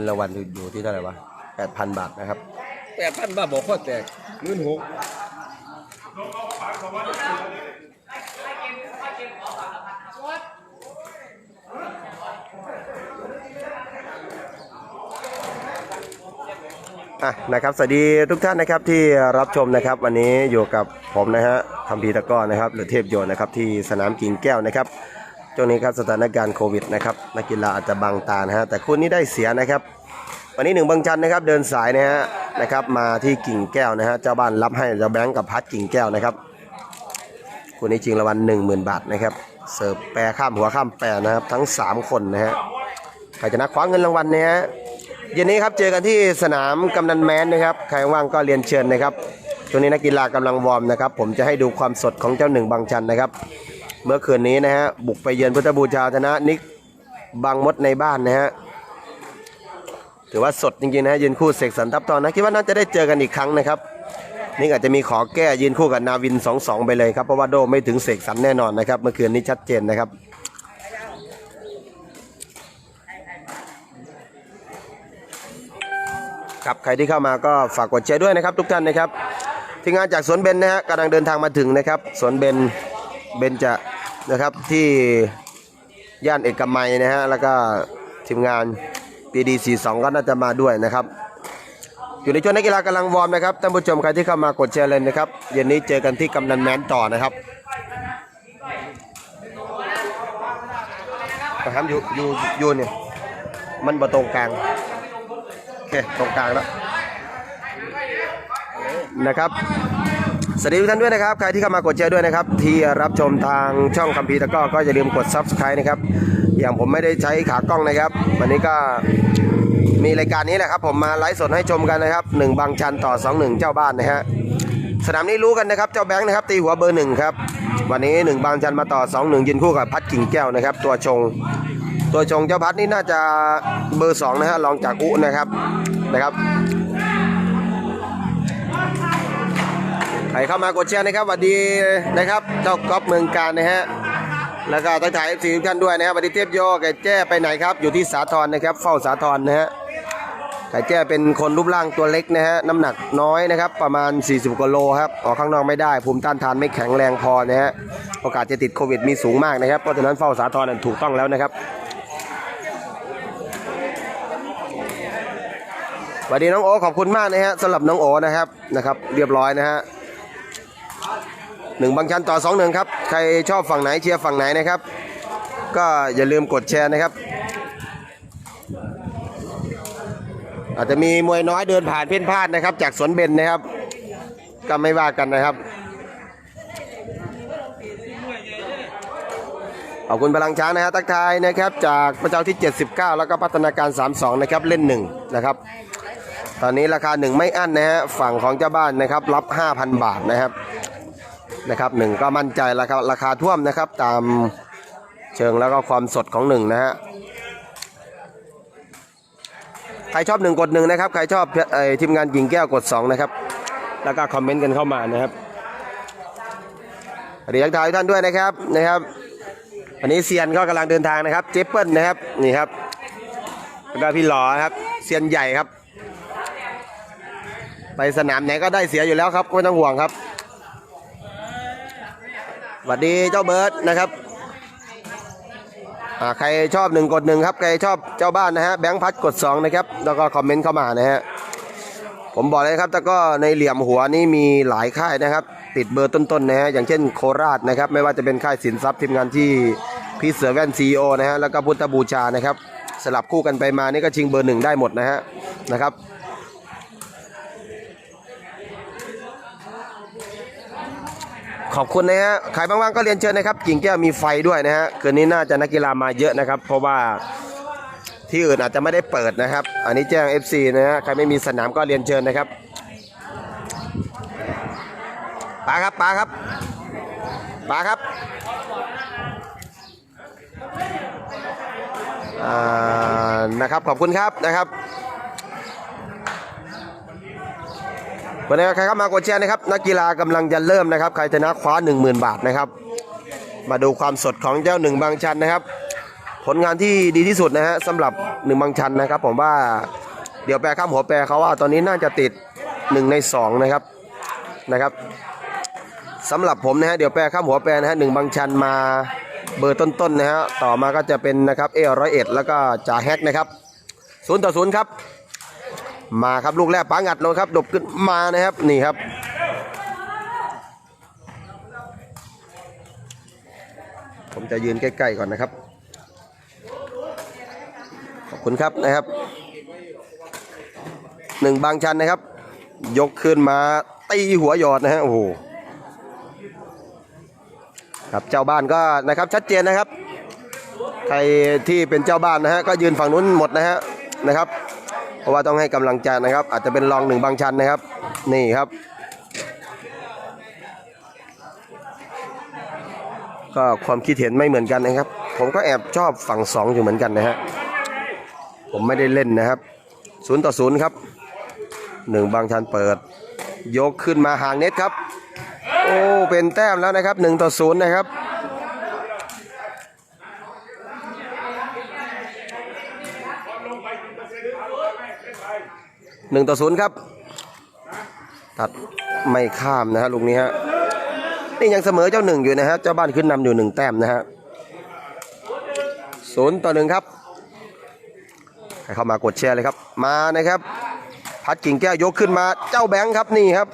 เงินรางวัลอยู่ที่เท่าไหร่วะแปดพันบาทนะครับแปดพันบาทบอกข้อแตกหมื่นหกอะนะครับสวัสดีทุกท่านนะครับที่รับชมนะครับ วันนี้อยู่กับผมนะฮะคัมพีร์ตะกร้อนะครับ หรือเทพโยนนะครับที่สนามกิ่งแก้วนะครับ ช่วงนี้ครับสถานการณ์โควิดนะครับนักกีฬาอาจจะบังตานะฮะแต่คู่นี้ได้เสียนะครับ วันนี้หนึ่งบางชันนะครับเดินสายนะฮะนะครับ มาที่กิ่งแก้วนะฮะเจ้าบ้านรับให้เจ้าแบงค์กับพัดกิ่งแก้วนะครับคู่นี้จริงรางวัลหนึ่งหมื่นบาทนะครับเสิร์ฟแปรข้ามหัวข้ามแปรนะครับทั้งสามคนนะฮะใครจะนักคว้าเงินรางวัลเนี่ยฮะเย็นนี้ครับเจอกันที่สนามกำนันแมนนะครับใครว่างก็เรียนเชิญนะครับช่วงนี้นักกีฬากำลังวอร์มนะครับ ผมจะให้ดูความสดของเจ้าหนึ่งบางชันนะครับ เมื่อคืนนี้นะฮะบุกไปเยือนพุทธบูชาชนะนิกบางมดในบ้านนะฮะถือว่าสดจริงๆนะฮะยืนคู่เสกสรรทับตอนนะคิดว่าน่าจะได้เจอกันอีกครั้งนะครับนิกอาจจะมีขอแก้ยืนคู่กับนาวิน 2-2 ไปเลยครับเพราะว่าโดไม่ถึงเสกสรรแน่นอนนะครับ เมื่อคืนนี้ชัดเจนนะครับครับใครที่เข้ามาก็ฝากกดแชร์ด้วยนะครับทุกท่านนะครับทีมงานจากสวนเบนนะฮะกำลังเดินทางมาถึงนะครับสวนเบน เบนจะนะครับที่ย่านเอกมัยนะฮะแล้วก็ทีมงานปีดี42ก็น่าจะมาด้วยนะครับ อยู่ในช่วงนักกีฬากำลังวอร์มนะครับท่านผู้ชมใครที่เข้ามากดแชร์เลยนะครับเย็นนี้เจอกันที่กำนันแมนต่อนะครับนะครับอยู่อยู่อยู่เนี่ยมันบ่ตรงกลางโอเคตรงกลางแล้วนะครับ สวัสดีทุกท่านด้วยนะครับ ใครที่เข้ามากดแชร์ด้วยนะครับ ที่รับชมทางช่องคัมภีร์ตะก้อก็อย่าลืมกด subscribe นะครับ อย่างผมไม่ได้ใช้ขากล้องนะครับ วันนี้ก็มีรายการนี้แหละครับ ผมมาไลฟ์สดให้ชมกันนะครับหนึ่งบางชันต่อ 2 1 เจ้าบ้านนะฮะสนามนี้รู้กันนะครับ เจ้าแบงค์นะครับ ตีหัวเบอร์หนึ่งครับ วันนี้หนึ่งบางชันมาต่อ 2 1ยืนคู่กับพัดกิ่งแก้วนะครับ ตัวชง ตัวชงเจ้าพัดนี่น่าจะเบอร์สองนะฮะรองจากอุนะครับนะครับ ใครเข้ามากดแชร์นะครับสวัสดีนะครับ เจ้าก๊อฟเมืองการนะฮะแล้วก็ทักทายเอฟซีทุกท่านด้วยนะครับสวัสดีเทพโยไก่แจ้ไปไหนครับ อยู่ที่สาทรนะครับ เฝ้าสาทรนะฮะไก่แจ้เป็นคนรูปร่างตัวเล็กนะฮะน้ำหนักน้อยนะครับ ประมาณ 40กว่าโลครับออกข้างนอกไม่ได้ ภูมิต้านทานไม่แข็งแรงพอนะฮะโอกาสจะติดโควิดมีสูงมากนะครับเพราะฉะนั้นเฝ้าสาทรนั้นถูกต้องแล้วนะครับสวัสดีน้องโอขอบคุณมากนะฮะสำหรับน้องโอนะครับนะครับ เรียบร้อยนะฮะ หนึ่งบางชันต่อสองหนึ่งครับ ใครชอบฝั่งไหนเชียร์ฝั่งไหนนะครับ ก็อย่าลืมกดแชร์นะครับ อาจจะมีมวยน้อยเดินผ่านเพ่นพลาดนะครับ จากสวนเบนนะครับ ก็ไม่ว่ากันนะครับขอบคุณพลังช้างนะฮะทักทายนะครับ จากประเจ้าที่ 79 แล้วก็พัฒนาการ 32 นะครับ เล่นหนึ่งนะครับ ตอนนี้ราคาหนึ่งไม่อั้นนะฮะฝั่งของเจ้าบ้านนะครับ รับ 5,000 บาทนะครับ นะครับหนึ่งก็มั่นใจราคาราคาท่วมนะครับ ตามเชิงแล้วก็ความสดของหนึ่งนะฮะใครชอบหนึ่งกดหนึ่งนะครับใครชอบเอ่อทีมงานยิงแก้วกดสองนะครับแล้วก็คอมเมนต์กันเข้ามานะครับสวัสดีทักทายท่านด้วยนะครับนะครับวันนี้เซียนก็กำลังเดินทางนะครับ เจเปิลนะครับนี่ครับแล้วก็พี่หลอครับเซียนใหญ่ครับ ไปสนามไหนก็ได้เสียอยู่แล้วครับไม่ต้องห่วงครับ สวัสดีเจ้าเบิร์ดนะครับใครชอบหนึ่งกดหนึ่งครับ ใครชอบเจ้าบ้านนะฮะแบงค์พัดกดสองนะครับ แล้วก็คอมเมนต์เข้ามานะฮะผมบอกเลยครับแต่ก็ในเหลี่ยมหัวนี่มีหลายค่ายนะครับ ติดเบอร์ต้นๆนะฮะอย่างเช่นโคราชนะครับ ไม่ว่าจะเป็นค่ายสินทรัพย์ทีมงานที่พี่เสือแว่นซีโอนะฮะแล้วก็พุทธบูชานะครับ สลับคู่กันไปมานี่ก็ชิงเบอร์หนึ่งได้หมดนะฮะนะครับ ขอบคุณนะฮะใครบ้างๆก็เรียนเชิญนะครับ กิ่งแก้วมีไฟด้วยนะฮะคืนนี้น่าจะนักกีฬามาเยอะนะครับ เพราะว่าที่อื่นอาจจะไม่ได้เปิดนะครับ อันนี้แจ้ง FC นะฮะใครไม่มีสนามก็เรียนเชิญนะครับปาครับปาครับปาครับอ่านะครับขอบคุณครับนะครับ วันนี้ใครเข้ามากดแชร์นะครับนักกีฬากำลังจะเริ่มนะครับ ใครชนะคว้า 10,000 บาทนะครับ มาดูความสดของเจ้าหนึ่งบางชันนะครับ ผลงานที่ดีที่สุดนะฮะสำหรับหนึ่งบางชันนะครับ ผมว่าเดี๋ยวแปลข้ามหัวแปลเขาว่าตอนนี้น่าจะติดหนึ่งในสองนะครับนะครับสำหรับผมนะฮะเดี๋ยวแปลข้ามหัวแปลนะฮะหนึ่งบางชันมาเบอร์ต้นๆนะฮะต่อมาก็จะเป็นนะครับเอร้อยเอ็ดแล้วก็จ่าแฮกนะครับศูนย์ต่อศูนย์ครับ มาครับลูกแรกปังอัดลงครับดบขึ้นมานะครับนี่ครับ ผมจะยืนใกล้ๆก่อนนะครับ ขอบคุณครับนะครับหนึ่งบางชันนะครับ ยกขึ้นมาตีหัวหยอดนะฮะโอ้โหครับเจ้าบ้านก็นะครับชัดเจนนะครับ ใครที่เป็นเจ้าบ้านนะฮะก็ยืนฝั่งนู้นหมดนะฮะนะครับ เพราะว่าต้องให้กำลังใจนะครับ อาจจะเป็นรองหนึ่งบางชันนะครับ นี่ครับ ก็ความคิดเห็นไม่เหมือนกันนะครับ ผมก็แอบชอบฝั่งสองอยู่เหมือนกันนะฮะผมไม่ได้เล่นนะครับศูนย์ต่อศูนย์ครับหนึ่งบางชันเปิด ยกขึ้นมาห่างเน็ตครับ โอ้เป็นแต้มแล้วนะครับหนึ่งต่อศูนย์นะครับ หนึ่งต่อศูนย์ครับ ตัดไม่ข้ามนะฮะลูกนี้ฮะนี่ยังเสมอเจ้าหนึ่งอยู่นะฮะเจ้าบ้านขึ้นนำอยู่หนึ่งแต้มนะฮะศูนย์ต่อหนึ่งครับให้เข้ามากดแชร์เลยครับ มานะครับ พัดกิ่งแก้วยกขึ้นมาเจ้าแบงค์ครับนี่ครับ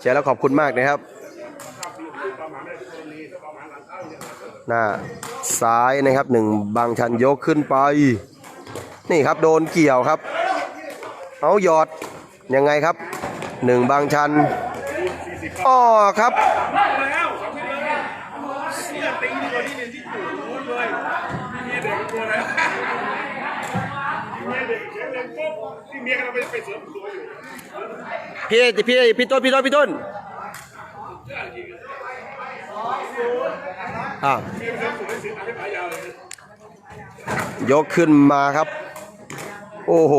แชร์แล้วขอบคุณมากนะครับ หน้า ซ้ายนะครับหนึ่งบางชันยกขึ้นไป นี่ครับโดนเกี่ยวครับ เอาหยอดยังไงครับหนึ่งบางชันอ้อครับที่ตัวพี่พี่พี่ต้นพี่ต้นพี่ต้น อะยกขึ้นมาครับ โอ้โห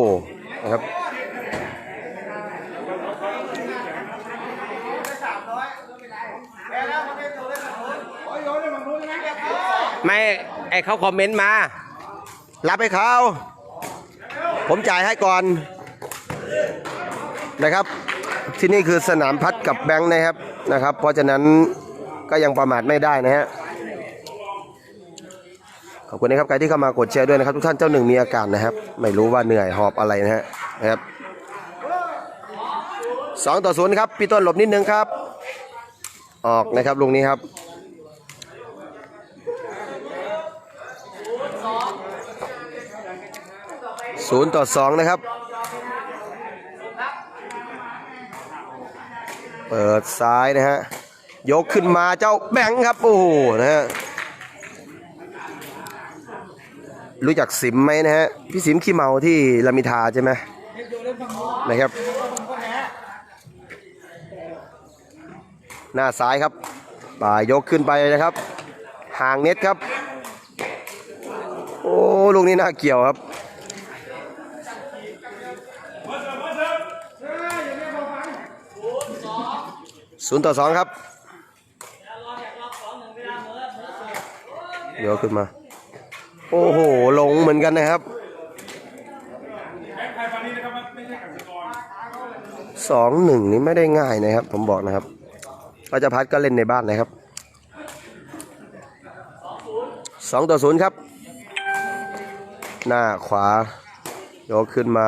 นะครับไม่ไอเขาคอมเมนต์มา รับให้เขาผมจ่ายให้ก่อนนะครับ ที่นี่คือสนามพัดกับแบงค์นะครับ นะครับ เพราะฉะนั้นก็ยังประมาทไม่ได้นะฮะขอบคุณนะครับใครที่เข้ามากดแชร์ด้วยนะครับ ทุกท่านเจ้าหนึ่งมีอาการนะครับ ไม่รู้ว่าเหนื่อยหอบอะไรนะฮะนะครับสองต่อศูนย์ครับพี่ต้นหลบนิดนึงครับ ออกนะครับลุงนี้ครับศูนย์ต่อสองนะครับ เปิดซ้ายนะฮะ ยกขึ้นมาเจ้าแบงค์ครับ โอ้โหนะฮะ รู้จักสิมไหมนะฮะ พี่สิมขี้เมาที่ลามิทาใช่ไหมนะครับ หน้าซ้ายครับป่ายกขึ้นไปนะครับ ห่างเน็ตครับ โอ้ ลูกนี้น่าเกี่ยวครับ ศูนย์ต่อสองครับเดี๋ยวขึ้นมา โอ้โห ลงเหมือนกันนะครับสองหนึ่งนี่ไม่ได้ง่ายนะครับ ผมบอกนะครับเราชพัฒก็เล่นในบ้านนะครับสองต่อศูนย์ครับ หน้าขวา ยกขึ้นมา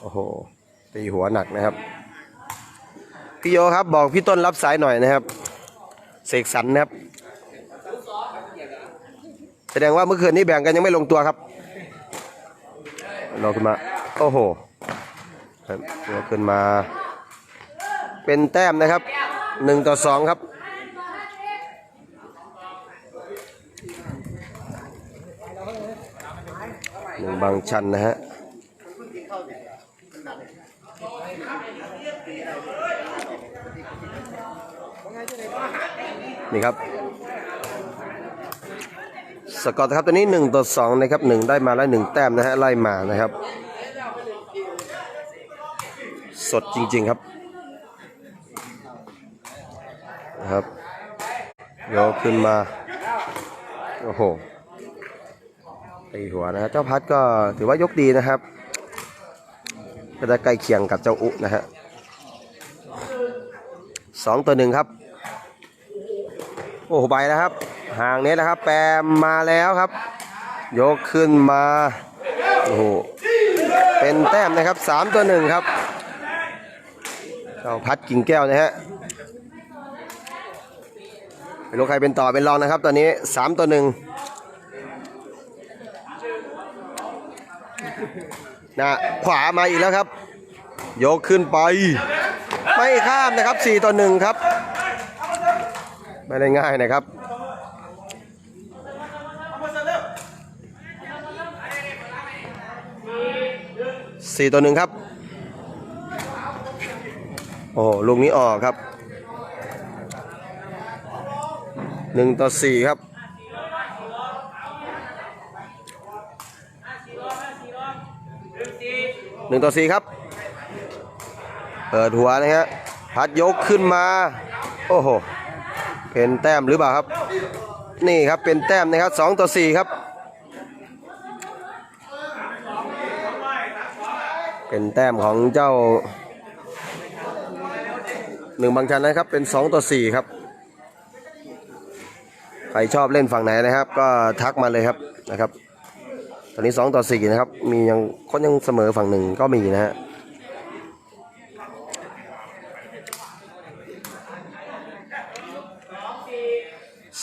โอ้โห ตีหัวหนักนะครับ พี่โยครับบอกพี่ต้นรับสายหน่อยนะครับ เสกสรรนะครับ แสดงว่าเมื่อคืนนี้แบ่งกันยังไม่ลงตัวครับรอขึ้นมา โอ้โหครับรอขึ้นมา เป็นแต้มนะครับหนึ่งต่อสองครับหนึ่งบางชันนะฮะ นี่ครับ สกอร์ครับตัวนี้หนึ่งต่อสองนะครับหนึ่งได้มาแล้วหนึ่งแต้มนะฮะ ไล่มานะครับ สดจริง ๆ ครับนะครับยกขึ้นมา โอ้โหตีหัวนะฮะเจ้าพัดก็ถือว่ายกดีนะครับ ก็จะใกล้เคียงกับเจ้าอุนะฮะ สองตัวหนึ่งครับ โอ้โหไปแล้วครับ ห่างนี้นะครับ แปมมาแล้วครับ ยกขึ้นมาโอ้โหเป็นแต้มนะครับสามตัวหนึ่งครับเจ้าพัดกิ่งแก้วนะฮะไม่รู้ใครเป็นต่อเป็นรองนะครับ ตอนนี้สามตัวหนึ่งนะขวามาอีกแล้วครับ ยกขึ้นไป ไม่ข้ามนะครับสี่ต่อหนึ่งครับ ไม่ได้ง่ายนะครับสี่ต่อหนึ่งครับ โอ้ลูกนี้ออกครับหนึ่งต่อสี่ครับหนึ่งต่อสี่ครับ เปิดหัวนะฮะพัดยกขึ้นมา โอ้โห เป็นแต้มหรือเปล่าครับ นี่ครับเป็นแต้มนะครับสองต่อสี่ครับ เป็นแต้มของเจ้าหนึ่งบางชันนะครับ เป็นสองต่อสี่ครับ ใครชอบเล่นฝั่งไหนนะครับ ก็ทักมาเลยครับนะครับ ตอนนี้สองต่อสี่นะครับ มียังคนยังเสมอฝั่งหนึ่งก็มีนะฮะ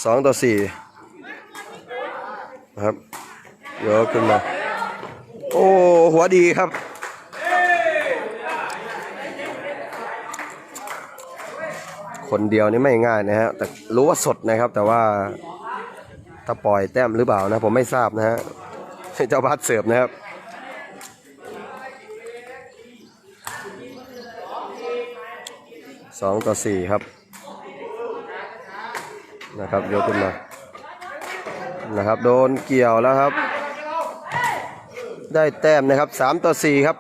สองต่อสี่นะครับยกขึ้นมา โอ้หัวดีครับคนเดียวนี่ไม่ง่ายนะฮะ แต่รู้ว่าสดนะครับ แต่ว่าถ้าปล่อยแต้มหรือเปล่านะ ผมไม่ทราบนะฮะเจ้าบัสเสิร์ฟนะครับ สองต่อสี่ครับ นะครับยกขึ้นมานะครับ โดนเกี่ยวแล้วครับ ได้แต้มนะครับสามต่อสี่ครับ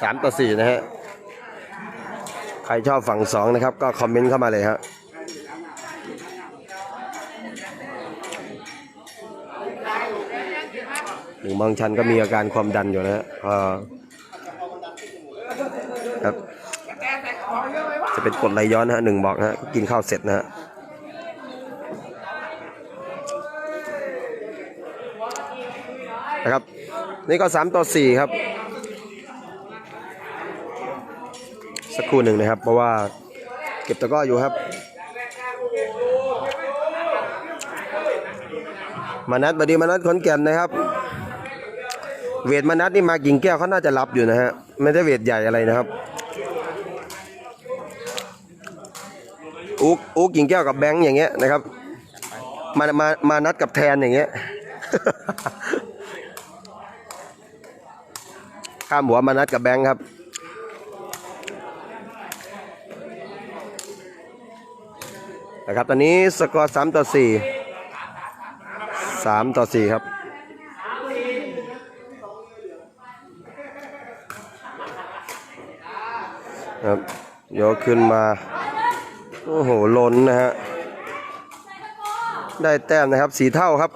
สามต่อสี่นะฮะ ใครชอบฝั่งสองนะครับ ก็คอมเมนต์เข้ามาเลยฮะ บางชันก็มีอาการความดันอยู่นะฮะครับ จะเป็นกดไหลย้อนนะฮะหนึ่งบอกนะฮะกินข้าวเสร็จนะฮะนะครับ นี่ก็สามต่อสี่ครับ สักครู่หนึ่งนะครับ เพราะว่าเก็บตะก้ออยู่ครับ มานัดบดีมานัดขอนแก่นนะครับ เวทมานัดนี่มากิ่งแก้วเขาน่าจะรับอยู่นะฮะไม่ได้เวทใหญ่อะไรนะครับอุ๊กอุ๊กกิ่งแก้วกับแบงค์อย่างเงี้ยนะครับ มามามานัดกับแทนอย่างเงี้ยข้ามหัวมานัดกับแบงค์ครับนะครับตอนนี้สกอร์สามต่อสี่สามต่อสี่ครับ ครับยกขึ้นมา โอ้โหล้นนะฮะ ได้แต้มนะครับ สีเท่าครับ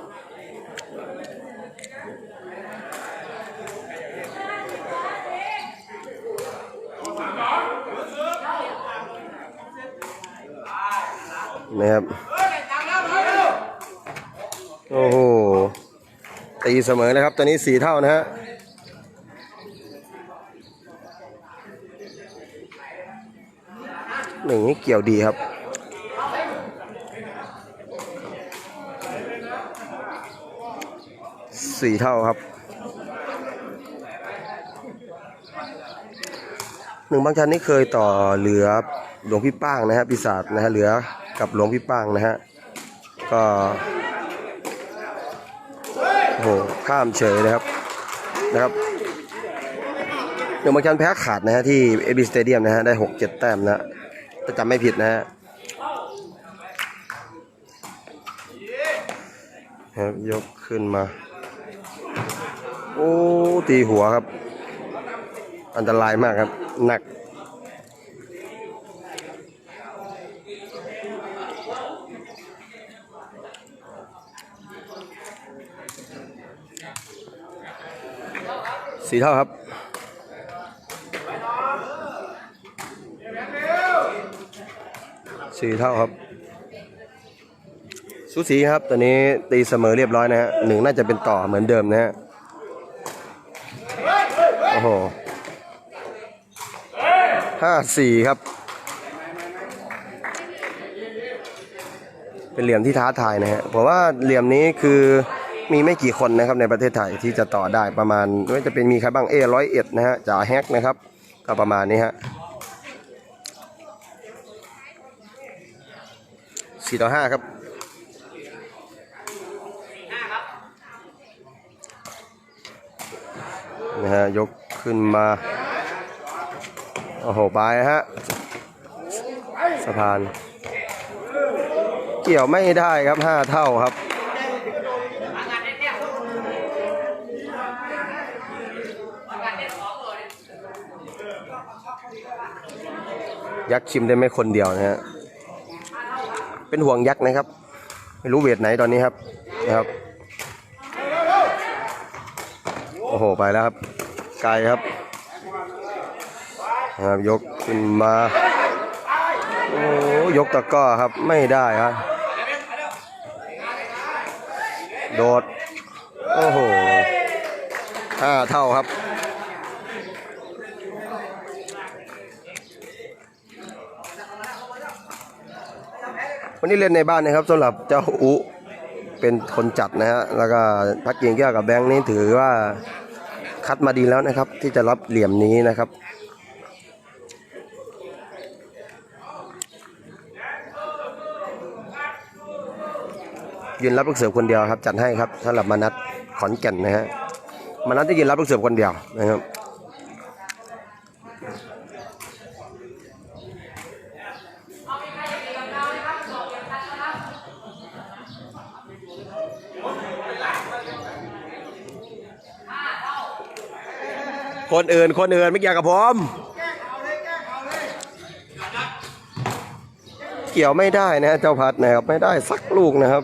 นะครับ โอ้โห ตีเสมอนะครับ ตอนนี้สีเท่านะฮะ นึ่งนี่เกี่ยวดีครับ สี่เท่าครับ หนึ่งบางชันนี่เคยต่อเหลือหลวงพี่ป้างนะฮะปีศาจนะฮะเหลือกับหลวงพี่ป้างนะฮะ ก็โอ้โหข้ามเฉยนะครับนะครับหนึ่งบางชันแพ้ขาดนะฮะที่เอบีสเตเดียมนะฮะได้หกเจ็ดแต้มนะ ถ้าจำไม่ผิดนะฮะครับยกขึ้นมา โอ้ตีหัวครับ อันตรายมากครับ หนัก สีเท่าครับ สี่เท่าครับสูสีครับตอนนี้ตีเสมอเรียบร้อยนะฮะหนึ่งน่าจะเป็นต่อเหมือนเดิมนะฮะโอ้โหห้าสี่ครับ เป็นเหลี่ยมที่ท้าทายนะฮะผมว่าเหลี่ยมนี้คือมีไม่กี่คนนะครับในประเทศไทยที่จะต่อได้ประมาณไม่ว่าจะเป็นมีใครบ้างเอร้อยเอ็ดนะฮะจ่าแฮกนะครับ ก็ประมาณนี้ฮะ สี่ต่อห้าครับนะฮะยกขึ้นมาโอ้โหไปฮะสะพาน เกี่ยวไม่ได้ครับห้าเท่าครับยักษ์ชิมได้ไม่คนเดียวนะฮะ เป็นห่วงยักษ์นะครับ ไม่รู้เวทไหนตอนนี้ครับนะครับ โอ้โห ไปแล้วครับ ไกลครับนะครับ ยกขึ้นมา โอ้ยกตะก้อครับ ไม่ได้ครับโดด โอ้โหห้าเท่าครับ วันนี้เล่นในบ้านนะครับสำหรับเจ้าอุเป็นคนจัดนะฮะแล้วก็พักเกียงแก้วกับแบงค์นี่ถือว่าคัดมาดีแล้วนะครับ ที่จะรับเหลี่ยมนี้นะครับยืนรับลูกเสือคนเดียวครับ จัดให้ครับสำหรับมานัดขอนแก่นนะฮะมานัดจะยืนรับลูกเสือคนเดียวนะครับ คนอื่น คนอื่นไม่เกี่ยวกับผม เกี่ยวไม่ได้นะฮะเจ้าพัดนะครับไม่ได้สักลูกนะครับ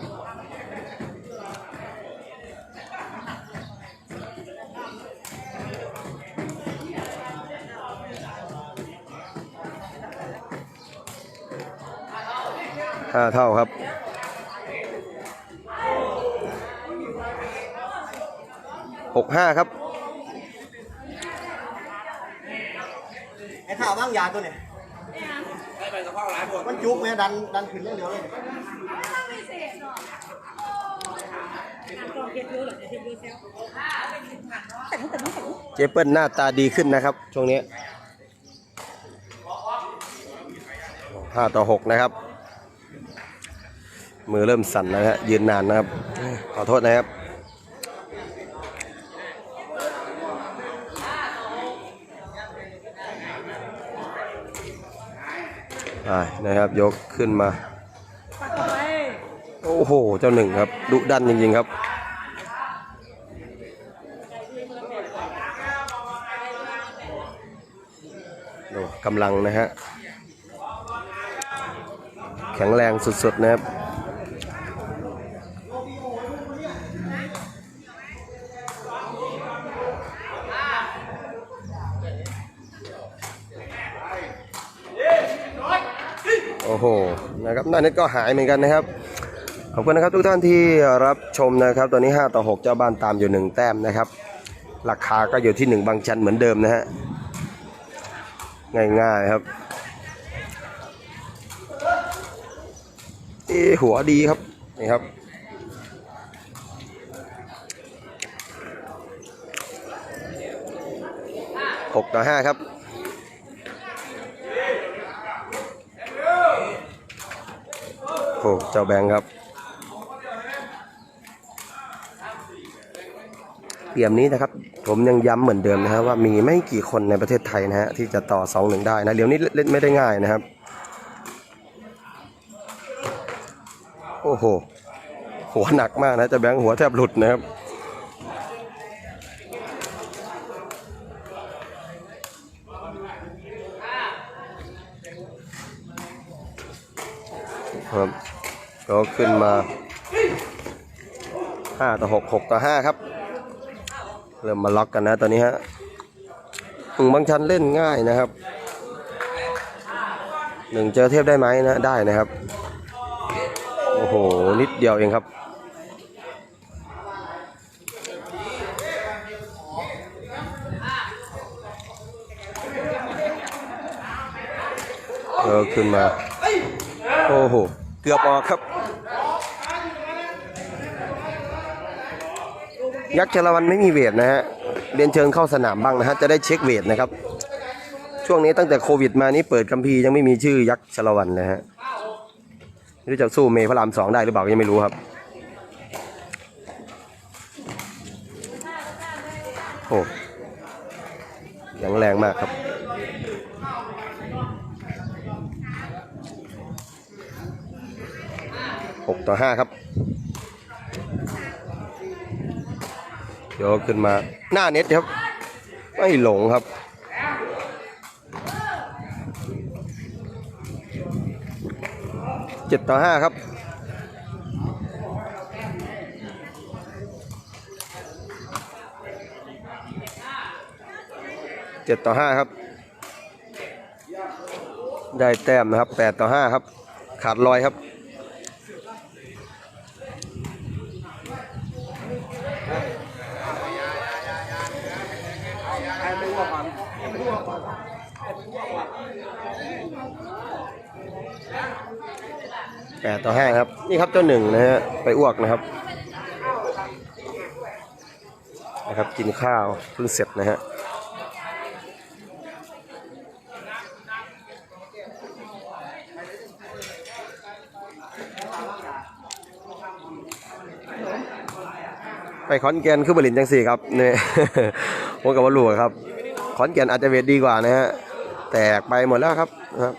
ห้าเท่าครับ หกห้าครับ ไอ้ ข้าวบ้างยาตัวเนี่ยมันจุกไหมดันดันขึ้นเรื่องเดียวเลยเจเปิลหน้าตาดีขึ้นนะครับ ช่วงนี้ห้าต่อหกนะครับ มือเริ่มสั่นแล้วฮะยืนนานนะครับ ขอโทษนะครับ นะครับยกขึ้นมา โอ้โห เจ้าหนึ่งครับดุดันจริงๆครับดูกำลังนะฮะ แข็งแรงสุดๆนะครับ โอ้โห นะครับหน้าเน็ตก็หายเหมือนกันนะครับขอบคุณนะครับทุกท่านที่รับชมนะครับ ตอนนี้ 5 ต่อ 6 เจ้าบ้านตามอยู่ 1 แต้มนะครับ ราคาก็อยู่ที่ 1 บางชันเหมือนเดิมนะฮะง่ายๆครับเอหัวดีครับนี่ครับหกต่อห้าครับ โอ้เจ้าแบงค์ครับเตียมนี้นะครับ ผมยังย้ำเหมือนเดิมนะฮะว่ามีไม่กี่คนในประเทศไทยนะฮะที่จะต่อสองหนึ่งได้นะเดี๋ยวนี้เล่นไม่ได้ง่ายนะครับ โอ้โห หัวหนักมากนะเจะแบงค์หัวแทบหลุดนะครับ ก็ขึ้นมาห้าต่อหกหกต่อห้าครับ เริ่มมาล็อกกันนะตอนนี้ฮะบางชันเล่นง่ายนะครับหนึ่งเจอเทพได้ไหมนะได้นะครับ โอ้โห นิดเดียวเองครับเออขึ้นมา โอ้โห เกือบออกครับ ยักษ์ชลวันไม่มีเวทนะฮะเรียนเชิญเข้าสนามบ้างนะฮะจะได้เช็คเวทนะครับ ช่วงนี้ตั้งแต่โควิดมานี้เปิดคัมภีร์ยังไม่มีชื่อยักษ์ชลวันเลยฮะไม่รู้จะสู้เมย์พระรามสองได้หรือเปล่ายังไม่รู้ครับ โอ้ยังแรงมากครับหกต่อห้าครับ โยกขึ้นมาหน้าเน็ตครับ ไม่หลงครับ เจ็ดต่อห้าครับเจ็ดต่อห้าครับ ได้แต้มนะครับแปดต่อห้าครับ ขาดลอยครับ แปดต่อห้าครับ นี่ครับเจ้าหนึ่งนะฮะไปอ้วกนะครับนะครับกินข้าวเพิ่งเสร็จนะฮะไปขอนแก่นคือบรินจังสี่ครับเนี่ยผมกับว่าลูครับ ขอนแก่นอาจจะเวทดีกว่านะฮะแตกไปหมดแล้วครับครับ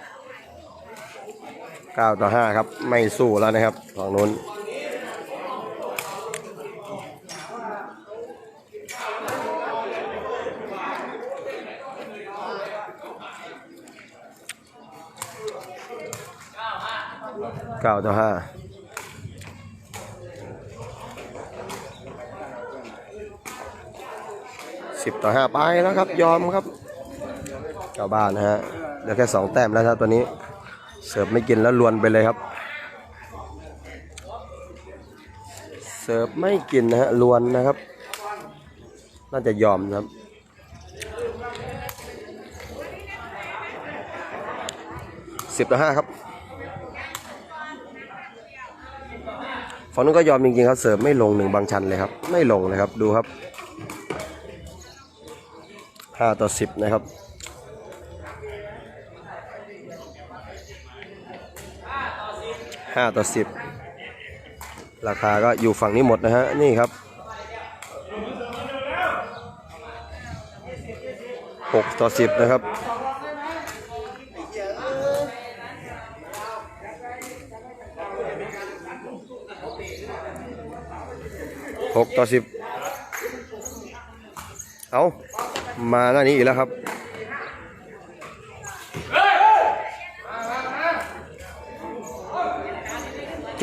9 ต่อ 5 ครับ ไม่สู้แล้วนะครับฝั่งนู้นเก้าต่อห้าสิบต่อห้าไปแล้วครับ ยอมครับเจ้าบ้านนะฮะเหลือแค่สองแต้มแล้วครับตัวนี้ เสิร์ฟไม่กินแล้วลวนไปเลยครับ เสิร์ฟไม่กินนะฮะลวนนะครับ น่าจะยอมนะครับสิบต่อห้าครับฝั่งนู้นก็ยอมจริงๆครับเสิร์ฟไม่ลงหนึ่งบางชันเลยครับ ไม่ลงเลยครับดูครับห้าต่อสิบนะครับ ห้าต่อสิบราคาก็อยู่ฝั่งนี้หมดนะฮะ นี่ครับหกต่อสิบนะครับหกต่อสิบเอามาหน้านี้อีกแล้วครับ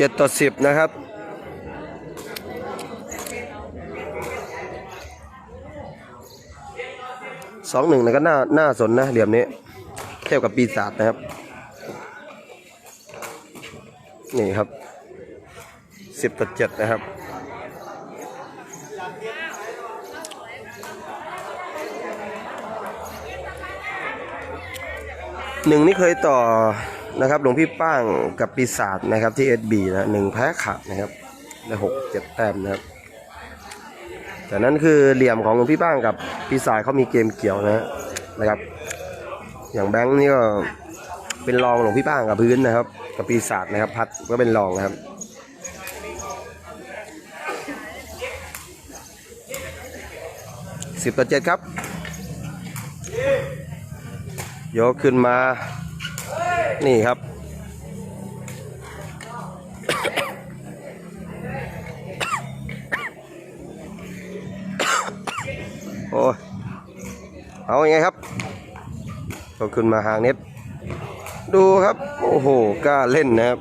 เจ็ดต่อสิบนะครับ สองหนึ่งนะก็น่าน่าสนนะเหลี่ยมนี้ เทียบกับปีศาจนะครับ นี่ครับสิบต่อเจ็ดนะครับหนึ่งนี่เคยต่อ นะครับหลวงพี่ป้างกับปีศาจนะครับที่เอสบีนะหนึ่งแพ้ขาดนะครับได้หกเจ็ดแต้มนะครับแต่นั้นคือเหลี่ยมของหลวงพี่ป้างกับปีศาจเขามีเกมเกี่ยวนะฮะนะครับ อย่างแบงค์นี่ก็เป็นรองหลวงพี่ป้างกับพื้นนะครับ กับปีศาจนะครับ พัดก็เป็นรองนะครับสิบต่อเจ็ดครับ ยกขึ้นมา นี่ครับ โอ้เอาอยัางไงครับก็ขึ้นมาหางเน็ต ดูครับ โอ้โห กล้าเล่นนะครับ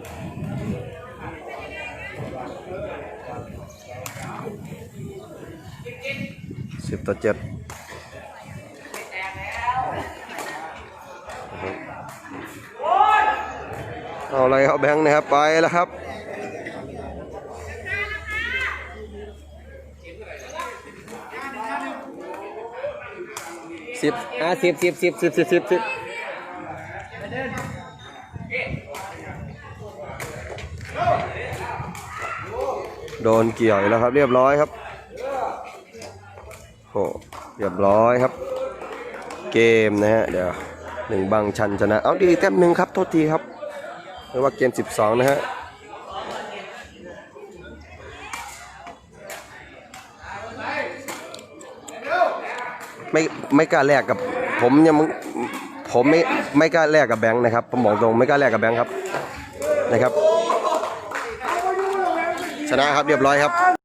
สิบต่อเจ็ด เอาอะไรครับแบงค์นะครับไปแล้วครับสิบอะสิบสิบสิบสิบสิบสิบสิบโดนเกี่ยวแล้วครับ เรียบร้อยครับโอ้เรียบร้อยครับ เกมนะฮะเดี๋ยวหนึ่งบังชันชนะ เอาดีแต้มหนึ่งครับ โทษทีครับ เรียกว่าเกม 12 นะฮะไม่ไม่กล้าแลกกับ ผมยังมึงผมไม่ไม่กล้าแลกกับแบงค์นะครับผมบอกตรงไม่กล้าแลกกับแบงค์ครับนะครับ ชนะครับเรียบร้อยครับ